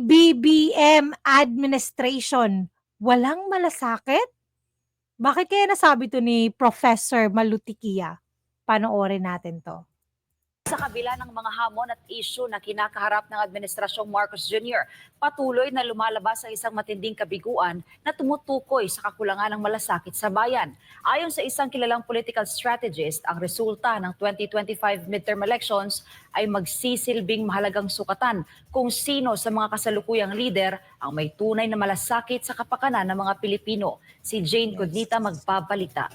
BBM administration walang malasakit? Bakit kaya nasabi to ni Professor Malutikia? Panoorin natin to. Sa kabila ng mga hamon at issue na kinakaharap ng Administrasyong Marcos Jr., patuloy na lumalabas ang isang matinding kabiguan na tumutukoy sa kakulangan ng malasakit sa bayan. Ayon sa isang kilalang political strategist, ang resulta ng 2025 midterm elections ay magsisilbing mahalagang sukatan kung sino sa mga kasalukuyang lider ang may tunay na malasakit sa kapakanan ng mga Pilipino. Si Jane Cognita magpabalita.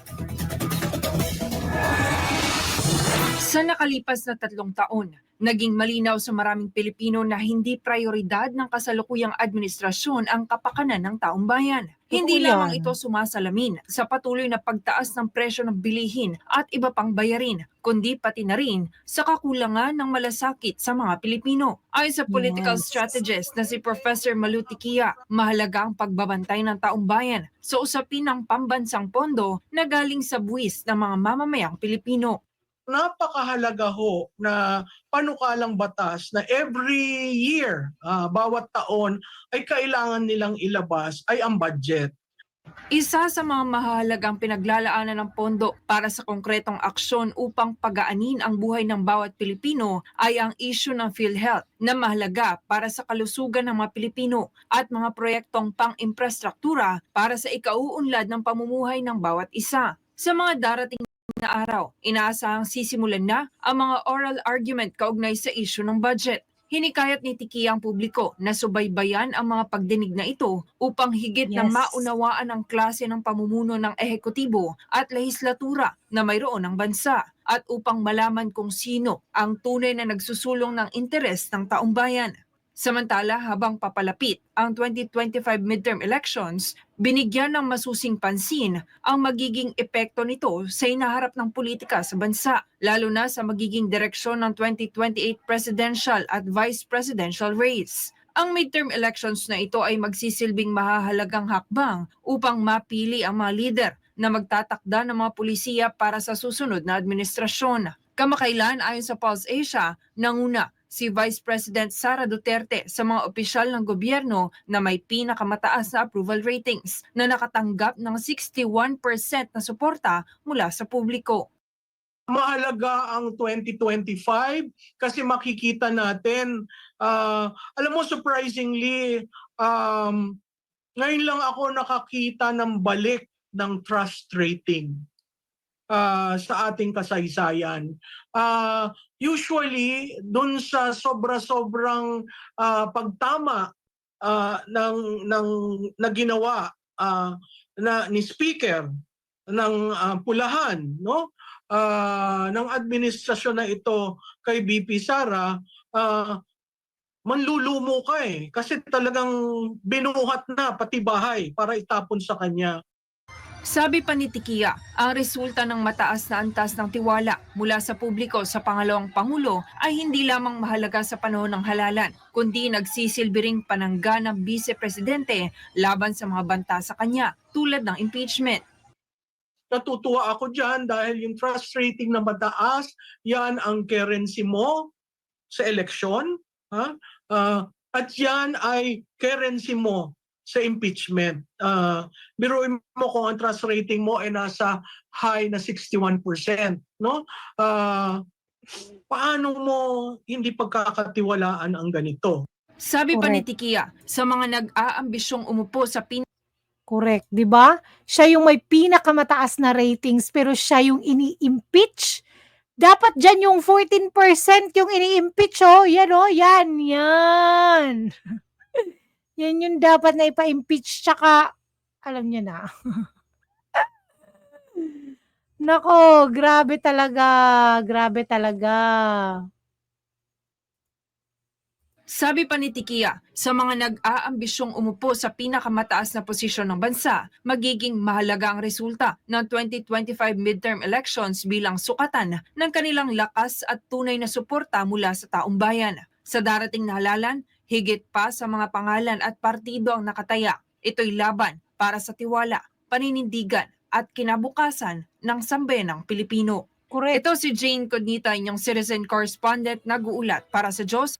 Sa nakalipas na tatlong taon, naging malinaw sa maraming Pilipino na hindi prioridad ng kasalukuyang administrasyon ang kapakanan ng taong bayan. Hindi yan. lamang ito sumasalamin sa patuloy na pagtaas ng presyo ng bilihin at iba pang bayarin, kundi pati na rin sa kakulangan ng malasakit sa mga Pilipino. Ayon sa political Yes. strategist na si Professor Malutikia, mahalaga ang pagbabantay ng taong bayan sa usapin ng pambansang pondo na galing sa buwis ng mga mamamayang Pilipino. Napakahalaga ho na panukalang batas na every year, ah, bawat taon, ay kailangan nilang ilabas ay ang budget. Isa sa mga mahalagang pinaglalaanan ng pondo para sa konkretong aksyon upang pagaanin ang buhay ng bawat Pilipino ay ang issue ng PhilHealth na mahalaga para sa kalusugan ng mga Pilipino at mga proyektong pang-infrastruktura para sa ikauunlad ng pamumuhay ng bawat isa. Sa mga darating na araw, inaasahang sisimulan na ang mga oral argument kaugnay sa issue ng budget. Hinikayat ni Tiki ang publiko na subaybayan ang mga pagdinig na ito upang higit na Yes. maunawaan ang klase ng pamumuno ng ehekutibo at lehislatura na mayroon ng bansa at upang malaman kung sino ang tunay na nagsusulong ng interes ng taong bayan. Samantala, habang papalapit ang 2025 midterm elections, binigyan ng masusing pansin ang magiging epekto nito sa inaharap ng politika sa bansa, lalo na sa magiging direksyon ng 2028 presidential at vice presidential race. Ang midterm elections na ito ay magsisilbing mahahalagang hakbang upang mapili ang mga leader na magtatakda ng mga pulisiya para sa susunod na administrasyon. Kamakailan ayon sa Pulse Asia, nanguna si Vice President Sara Duterte sa mga opisyal ng gobyerno na may pinakamataas na approval ratings na nakatanggap ng 61% na suporta mula sa publiko. Mahalaga ang 2025 kasi makikita natin, ah, alam mo surprisingly, um, ngayon lang ako nakakita ng balik ng trust rating ah, sa ating kasaysayan. Ah, usually, dun sa sobra-sobrang ah, pagtama ah, ng, ng, na ginawa ah, na, ni Speaker ng ah, Pulahan, no? ah, ng administrasyon na ito kay BP Sara, ah, manlulumo ka eh. Kasi talagang binuhat na pati bahay para itapon sa kanya. Sabi pa ni Tikia, ang resulta ng mataas na antas ng tiwala mula sa publiko sa pangalawang pangulo ay hindi lamang mahalaga sa panahon ng halalan, kundi nagsisilbi ring panangga ng vice-presidente laban sa mga banta sa kanya tulad ng impeachment. Natutuwa ako dyan dahil yung trust rating na mataas, yan ang currency mo sa eleksyon. Ha? Ah, at yan ay currency mo sa impeachment. Uh, biruin mo kung ang trust rating mo ay nasa high na 61%. No? Ah, paano mo hindi pagkakatiwalaan ang ganito? Sabi pa ni. Tikia, sa mga nag-aambisyong umupo sa pin Correct, 'di ba? Siya yung may pinakamataas na ratings pero siya yung ini-impeach. Dapat diyan yung 14% yung ini-impeach oh. Yan oh, yan, yan. yan yung dapat na ipa-impeach tsaka alam niyo na. Nako, grabe talaga. Grabe talaga. Sabi pa ni Tikia, sa mga nag-aambisyong umupo sa pinakamataas na posisyon ng bansa, magiging mahalaga ang resulta ng 2025 midterm elections bilang sukatan ng kanilang lakas at tunay na suporta mula sa taong bayan. Sa darating na halalan, higit pa sa mga pangalan at partido ang nakataya. Ito'y laban para sa tiwala, paninindigan at kinabukasan ng sambayanang Pilipino. Correct. Ito si Jane Cognita, inyong citizen correspondent, nag-uulat para sa Diyos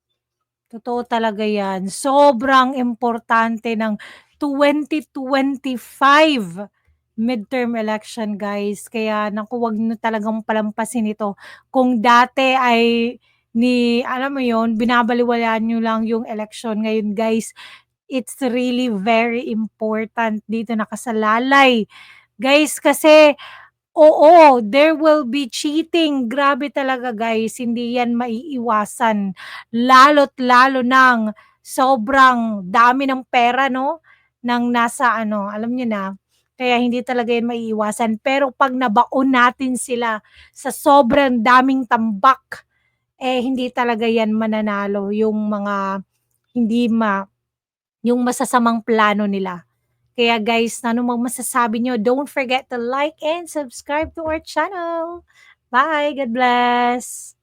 Totoo talaga yan. Sobrang importante ng 2025 midterm election, guys. Kaya naku, wag na talagang palampasin ito. Kung dati ay ni alam mo yon binabaliwala nyo lang yung election. Ngayon, guys, it's really very important dito nakasalalay. Guys, kasi Oo, there will be cheating. Grabe talaga guys, hindi yan maiiwasan. Lalo't lalo ng sobrang dami ng pera, no? Nang nasa ano, alam niyo na. Kaya hindi talaga yan maiiwasan. Pero pag nabaon natin sila sa sobrang daming tambak, eh hindi talaga yan mananalo yung mga hindi ma yung masasamang plano nila. Kaya guys, ano mang masasabi nyo, don't forget to like and subscribe to our channel. Bye! God bless!